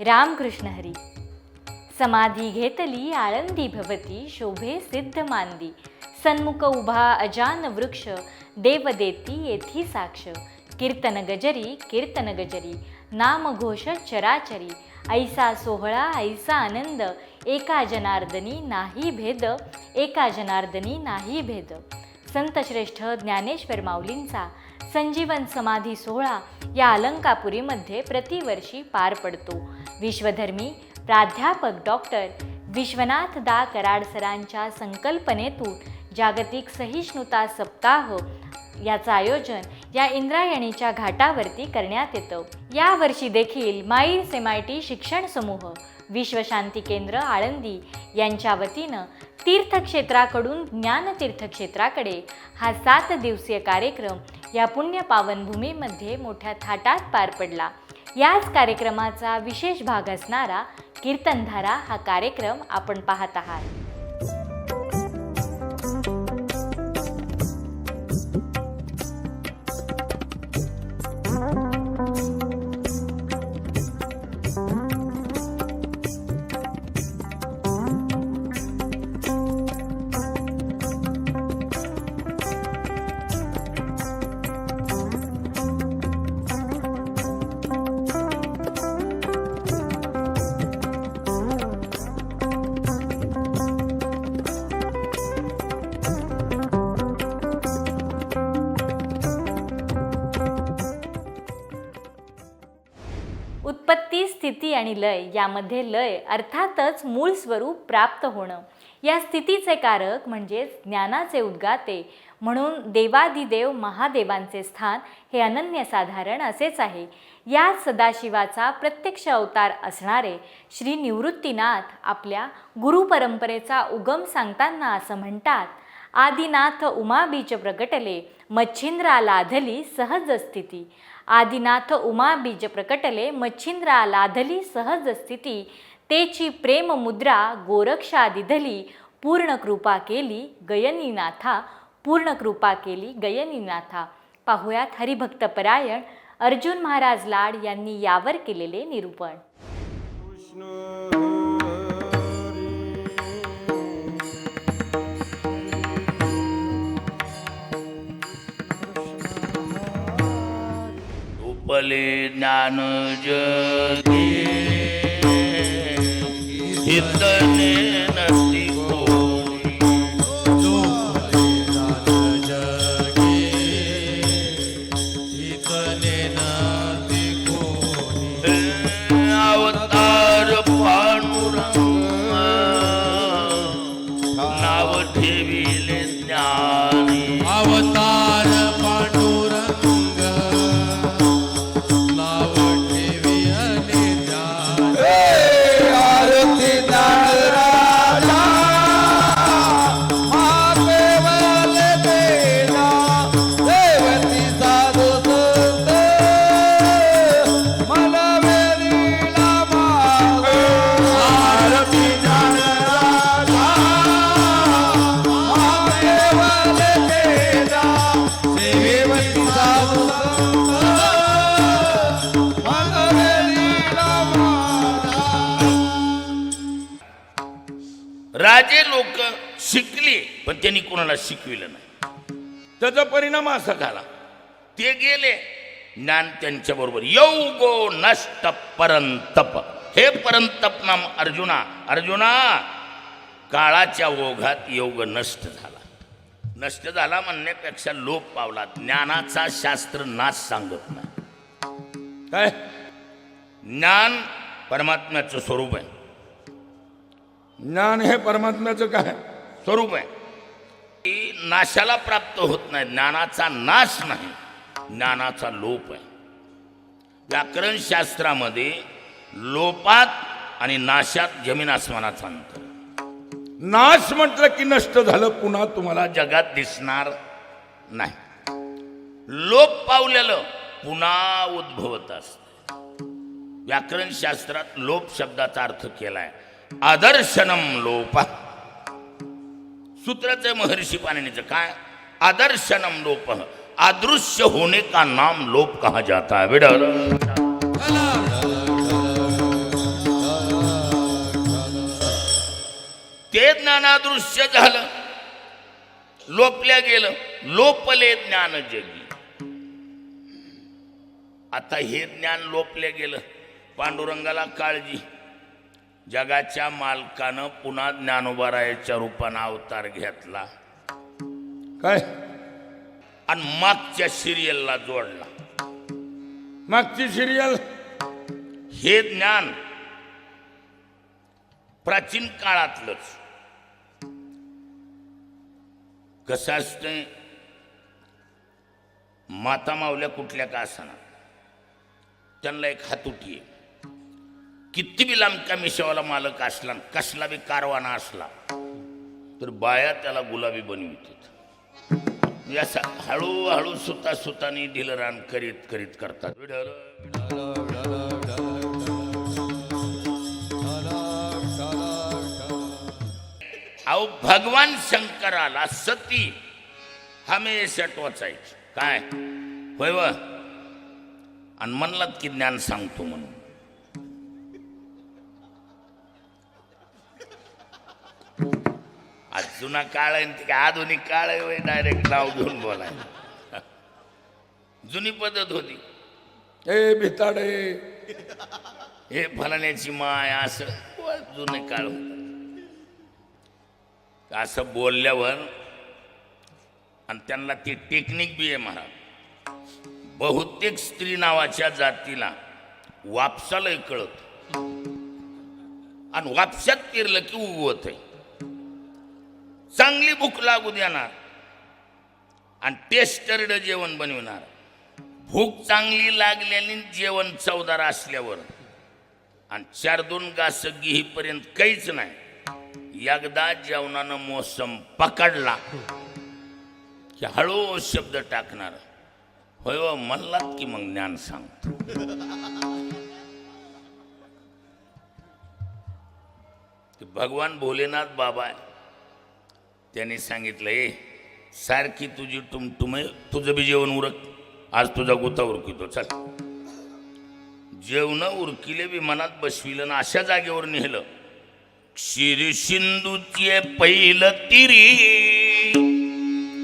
रामकृष्ण हरी. समाधी घेतली आळंदी भवती शोभे सिद्ध मांदी सन्मुख उभा अजान वृक्ष देव देती येथी साक्ष. कीर्तन गजरी कीर्तन गजरी नाम घोष चराचरी. ऐसा सोहळा ऐसा आनंद एका जनार्दनी नाही भेद एका जनार्दनी नाही भेद. संतश्रेष्ठ ज्ञानेश्वर माऊलींचा संजीवन समाधी सोहळा या अलंकापुरीमध्ये प्रतिवर्षी पार पडतो. विश्वधर्मी प्राध्यापक डॉक्टर विश्वनाथ दा कराड सरांच्या संकल्पनेतून जागतिक सहिष्णुता सप्ताह याचं आयोजन या इंद्रायणीच्या घाटावरती करण्यात येतं. यावर्षी देखील माईर सेमायटी आय टी शिक्षण समूह विश्वशांती केंद्र आळंदी यांच्या वतीनं तीर्थक्षेत्राकडून ज्ञान तीर्थक्षेत्राकडे हा सात दिवसीय कार्यक्रम या पुण्य पावनभूमीमध्ये मोठ्या थाटात पार पडला. याच कार्यक्रमाचा विशेष भाग असणारा कीर्तनधारा हा कार्यक्रम आपण पाहत आहात. आणि लय यामध्ये लय अर्थातच मूळ स्वरूप प्राप्त होणं. या स्थितीचे कारक म्हणजेच ज्ञानाचे उद्गाते. म्हणून देवादिदेव महादेवांचे स्थान हे अनन्यसाधारण असेच आहे. या सदाशिवाचा प्रत्यक्ष अवतार असणारे श्री निवृत्तीनाथ आपल्या गुरुपरंपरेचा उगम सांगताना असं म्हणतात आदिनाथ उमा बीच प्रगटले मच्छिंद्रा लाधली सहज स्थिती. आदिनाथ उमा बीज प्रकटले मच्छिंद्रा लाधली सहज स्थिती. तेची प्रेम मुद्रा गोरक्षा दिधली. पूर्ण कृपा केली गयनीनाथा पूर्ण कृपा केली गयनीनाथा. पाहुयात हरिभक्तपरायण अर्जुन महाराज लाड यांनी यावर केलेले निरूपण. उपले ज्ञान राजे लोक शिकले पण त्यांनी कोणाला शिकविलं नाही. त्याचा परिणाम असा झाला. ते गेले ज्ञान त्यांच्या बरोबर. गो नष्ट परंतप. हे परंतप नाम अर्जुना. अर्जुना काळाच्या ओघात योग नष्ट झाला. नष्ट झाला म्हणण्यापेक्षा लोप पावला. ज्ञानाचा शास्त्र नाश सांगत नाही. काय? ज्ञान परमात्म्याचं स्वरूप आहे. ज्ञान हे परमात्म्याचं काय? स्वरूप आहे. की नाशाला प्राप्त होत नाही ज्ञानाचा नाश नाही ज्ञानाचा लोप आहे. व्याकरण शास्त्रामध्ये लोपात आणि नाशात जमीन आसमानाचा अंतर. नाश म्हटलं की नष्ट झालं पुन्हा तुम्हाला जगात दिसणार नाही. लोप पावलेलं पुन्हा उद्भवत असत. व्याकरण शास्त्रात लोप शब्दाचा अर्थ केलाय. आदर्शनम लोप. सूत्रच महर्षी पाणिनीचं. काय? आदर्शनम लोप. आदृश्य होने का नाम लोप कहा जाता? है बेटा ते ज्ञानादृश्य झालं. लोपल्या गेलं. लोपले ज्ञान जगी. आता हे ज्ञान लोपले गेलं. पांडुरंगाला काळजी. जगाच्या मालकानं पुन्हा ज्ञानोबारायाच्या रूपानं अवतार घेतला. काय? आणि मागच्या सिरियलला जोडला. मागची सिरियल? हे ज्ञान प्राचीन काळातलंच. कसं असतंय? माता मावल्या कुठल्या का असना? त्यांना एक हातुटी आहे. किती बी लांबका मिशावाला मालक असला कसला बी कारवाना असला तर बाया त्याला गुलाबी बनवितात. म्हणजे हळूहळू सुता सुतानी ढिलरान करीत करीत करतात. अहो भगवान शंकराला सती हमेशा टोचायची. काय? होय व? आणि म्हणलात की ज्ञान सांगतो म्हणून. आज जुना काळ आहे ते काय आधुनिक काळ आहे डायरेक्ट नाव घेऊन बोलाय जुनी पद्धत होती. ए भिताडे. हे फलाण्याची माय असं जुने काळ होत. असं बोलल्यावर आणि त्यांना ती टेक्निक बी आहे महाराज. बहुतेक स्त्री नावाच्या जातीला वापसालाही कळत. आणि वापशात पेरलं की उगवत आहे चांगली भूक लागू देणार आणि टेस्टर्ड जेवण बनविणार. भूक चांगली लागलेली जेवण चवदार असल्यावर. आणि चार दोन घास घेईपर्यंत काहीच नाही. एकदा जेवणानं मोसम पकडला की हळू शब्द टाकणार. होय व म्हणलात की मग ज्ञान सांगतो ते भगवान भोलेनाथ बाबा आहे. त्यांनी सांगितलं ए सारखी तुझी टुमटुम तुझं बी जेवण उरक. आज तुझा गुता उरकितो चल. जेवण उरकिले बी मनात बसविलं ना अशा जागेवर नेलं. शिरशिंदूचे पहिलं तिरी.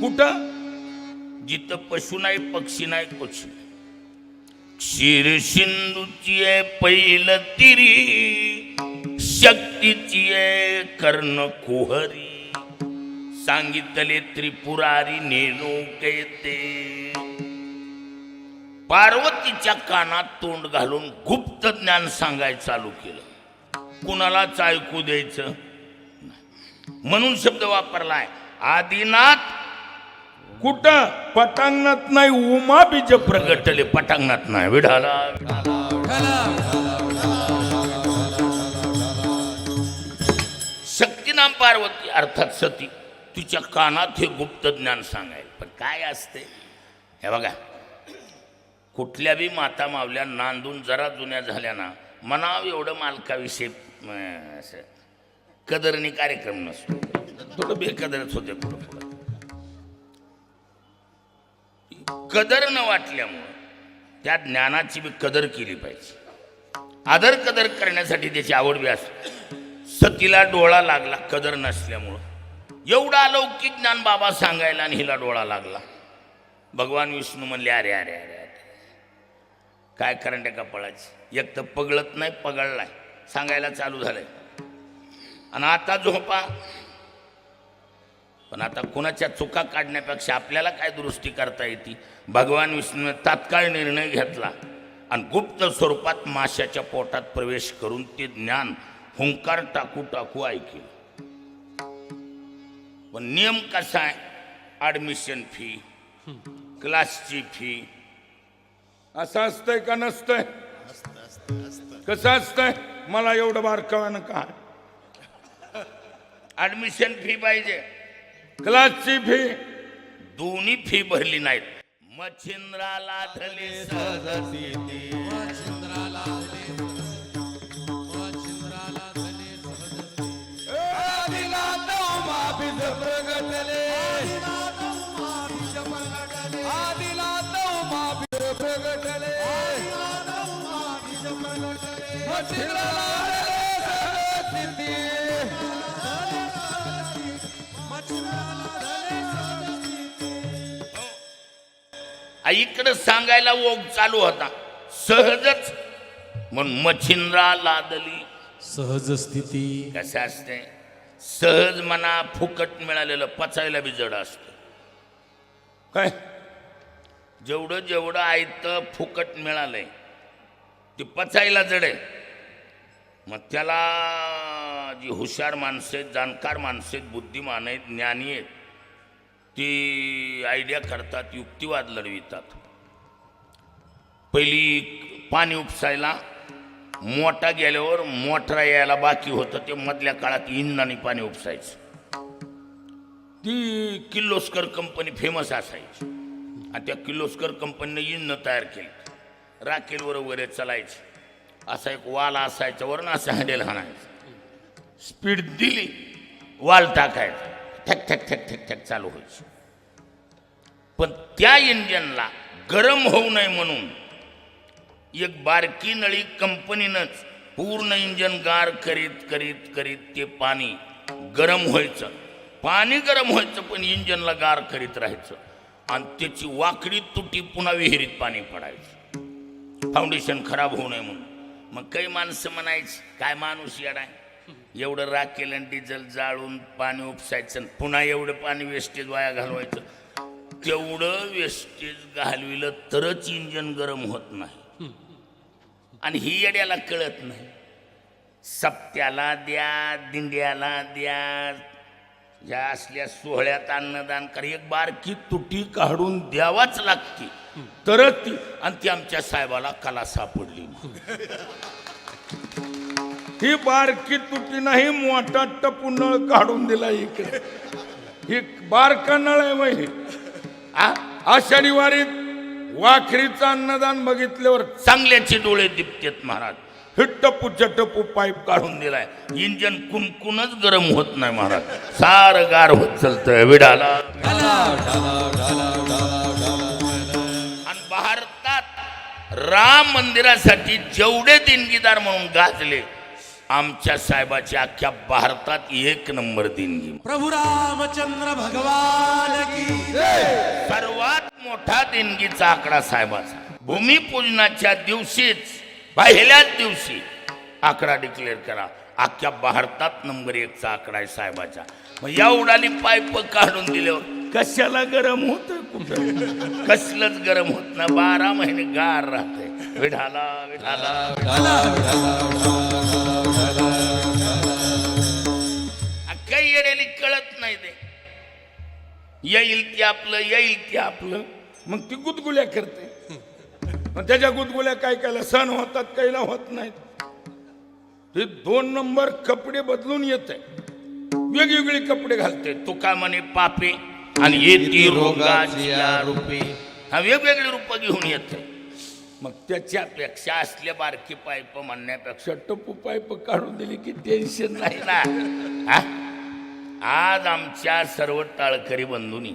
कुठं? जिथं पशु नाही पक्षी नाही कुछ शिरशिंदूची आहे पहिलं तिरी. शक्तीची आहे कर्ण कुहरी. सांगितले त्रिपुरारी नेणू कैते. पार्वतीच्या कानात तोंड घालून गुप्त ज्ञान सांगायला चालू केलं. कुणालाच ऐकू द्यायचं म्हणून शब्द वापरलाय आदिनाथ कुठं? पटांगणात नाही उमा बीज प्रगटले. पटांगणात नाही विढाला शक्तीनाम पार्वती अर्थात सती. तिच्या कानात हे गुप्त ज्ञान सांगायला. पण काय असते? हे बघा. कुठल्या बी माता मावल्या नांदून जरा जुन्या झाल्या ना मनाव एवढं मालकाविषयी असं कदरणी कार्यक्रम नसतो. थोडं बेकदरच होते पुढं पुढं. कदर न वाटल्यामुळं त्या ज्ञानाची बी कदर केली पाहिजे. आदर कदर करण्यासाठी त्याची आवड बी असते. सतीला डोळा लागला कदर नसल्यामुळं. एवढा अलौकिक ज्ञान बाबा सांगायला आणि हिला डोळा लागला. भगवान विष्णू म्हणले अरे अरे अरे अरे काय करंट्या कपाळाची? एक तर पगळत नाही पगळलाय. सांगायला चालू झालंय. आणि आता झोपा. पण आता कुणाच्या चुका काढण्यापेक्षा आपल्याला काय दुरुस्ती करता येते? भगवान विष्णूने तात्काळ निर्णय घेतला आणि गुप्त स्वरूपात माशाच्या पोटात प्रवेश करून ते ज्ञान हुंकार टाकू टाकू ऐकेल. पण नियम कसा आहे? ॲडमिशन फी क्लासची फी असं असतंय का नसतंय? कसं असतंय? मला एवढं बारकावानं का? ॲडमिशन फी पाहिजे. क्लासची फी दोन्ही फी भरली नाहीत. मच्छिंद्राला धली सहज इकडे सांगायला ओघ चालू होता. सहजच. म्हणून मच्छिंद्रा लादली. सहज स्थिती. कसे असते? सहज मना फुकट मिळालेलं पचायला बी जड असत. काय? जेवढं जेवढं ऐत फुकट मिळालंय ते पचायला जड आहे. मग त्याला जी हुशार माणसं आहेत जाणकार माणसं आहेत बुद्धिमान आहेत ज्ञानी आहेत ती आयडिया करतात युक्तिवाद लढवितात. पहिली पाणी उपसायला मोठा गेल्यावर मोठरा यायला बाकी होतं ते मधल्या काळात इंधनाने पाणी उपसायचं. ती किर्लोस्कर कंपनी फेमस असायची. आणि त्या किर्लोस्कर कंपनीने इंधन तयार केली. राखेलवर वगैरे चालायची. असा एक वाल असायचा वरून असं हँडेल हाणायचं. स्पीड दिली वाल टाकायचा. ठक ठक ठक ठक ठक चालू व्हायची. पण त्या इंजनला गरम होऊ नये म्हणून एक बारकी नळी कंपनीनंच पूर्ण इंजन गार करीत करीत करीत ते पाणी गरम व्हायचं. पाणी गरम व्हायचं पण इंजनला गार करीत राहायचं. आणि त्याची वाकडी तुटी पुन्हा विहिरीत पाणी पडायचं. फाउंडेशन खराब होऊ नये म्हणून. मग काही माणसं म्हणायची काय माणूस येणार एवढं राखेल आणि डिझेल जाळून पाणी उपसायचं आणि पुन्हा एवढं पाणी वेस्टेज वाया घालवायचं. तेवढं वेस्टेज घालविलं तरच इंजन गरम होत नाही. आणि ही येड्याला कळत नाही. सप्त्याला द्या दिंड्याला द्या ज्या असल्या सोहळ्यात अन्नदान कर. एक बारकी तुटी काढून द्यावाच लागते. तरच ती. आणि ती आमच्या साहेबाला कला सापडली. ही बारकी तुटी नाही मोठा टपू नळ काढून दिला इकडे. ही बारका नळ आहे माहिती आ? आषाढी वारीत वाखरीचं अन्नदान बघितल्यावर चांगल्याचे डोळे दिपतेत महाराज. हे टपूच्या टपू पाईप काढून दिलाय. इंजन कुणकुणच गरम होत नाही महाराज. सार गार होत चालतंय. विडाला. राम मंदिरासाठी जेवढे देणगीदार म्हणून गाजले आमच्या साहेबाची अख्ख्या भारतात एक नंबर देणगी प्रभू रामचंद्र भगवान की सर्वात मोठा देणगीचा आकडा साहेबाचा. भूमिपूजनाच्या दिवशीच पहिल्याच दिवशी आकडा डिक्लेअर करा. अख्ख्या भारतात नंबर एकचा आकडा आहे साहेबाचा. मग या उडाली पाईप काढून दिल्यावर कशाला गरम होत कुठं? कसलंच गरम होत ना बारा महिने गार राहते विढाला विढाला काही येण्याली कळत नाही ते. येईल ते आपलं येईल ते आपलं. मग ती गुदगुल्या करते. मग त्याच्या गुदगुल्या काय कायला? सण होतात काहीला होत नाहीत. ते दोन नंबर कपडे बदलून येते वेगवेगळे कपडे घालते तुका म्हणे पापे. आणि येती रोगाची रूपे. हा वेगवेगळी रूप घेऊन येते. मग त्याच्यापेक्षा असले बारकी पाईप म्हणण्यापेक्षा टप्पू पाईप काढून दिली की टेन्शन नाही ना. हा? आज आमच्या सर्व टाळकरी बंधूंनी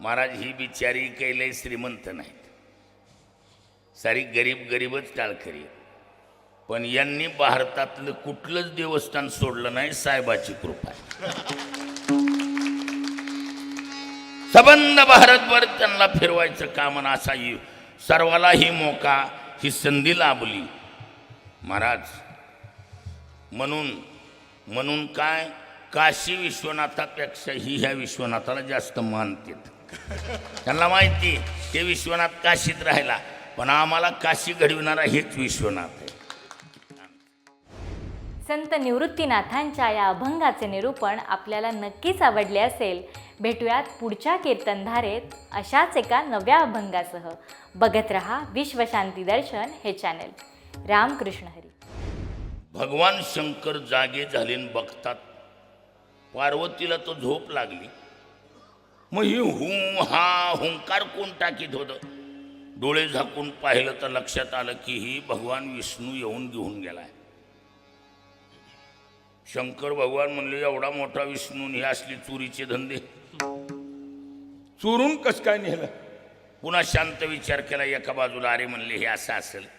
महाराज ही बिचारी काही लय श्रीमंत नाहीत. सारी गरीब गरीबच टाळकरी आहेत. पण यांनी भारतातलं कुठलंच देवस्थान सोडलं नाही साहेबाची कृपा आहे. सबंध भारतभर त्यांना फिरवायचं काम आणि असा ही सर्वाला ही मोका ही संधी लाभली. महाराज म्हणून म्हणून काय? काशी विश्वनाथापेक्षा ही ह्या विश्वनाथाला जास्त मानतात त्यांना माहिती ते विश्वनाथ काशीत राहिला पण आम्हाला काशी घडविणारा हेच विश्वनाथ आहे. संत निवृत्तीनाथांच्या या अभंगाचे निरूपण आपल्याला नक्कीच आवडले असेल. भेटूयात पुढच्या कीर्तनधारेत अशाच एका नव्या अभंगासह. बघत रहा विश्वशांती दर्शन हे चॅनल रामकृष्ण हरी. भगवान शंकर जागे झाले न बघतात. पार्वतीला तो झोप लागली. मग ही हू हा हुंकार कोण टाकीत होतं? डोळे झाकून पाहिलं तर लक्षात आलं की ही भगवान विष्णू येऊन घेऊन गेलाय. शंकर भगवान म्हणले एवढा मोठा विष्णू हे असली चोरीचे धंदे. चोरून कस काय नेलं? पुन्हा शांत विचार केला एका बाजूला अरे म्हणले हे असं असेल.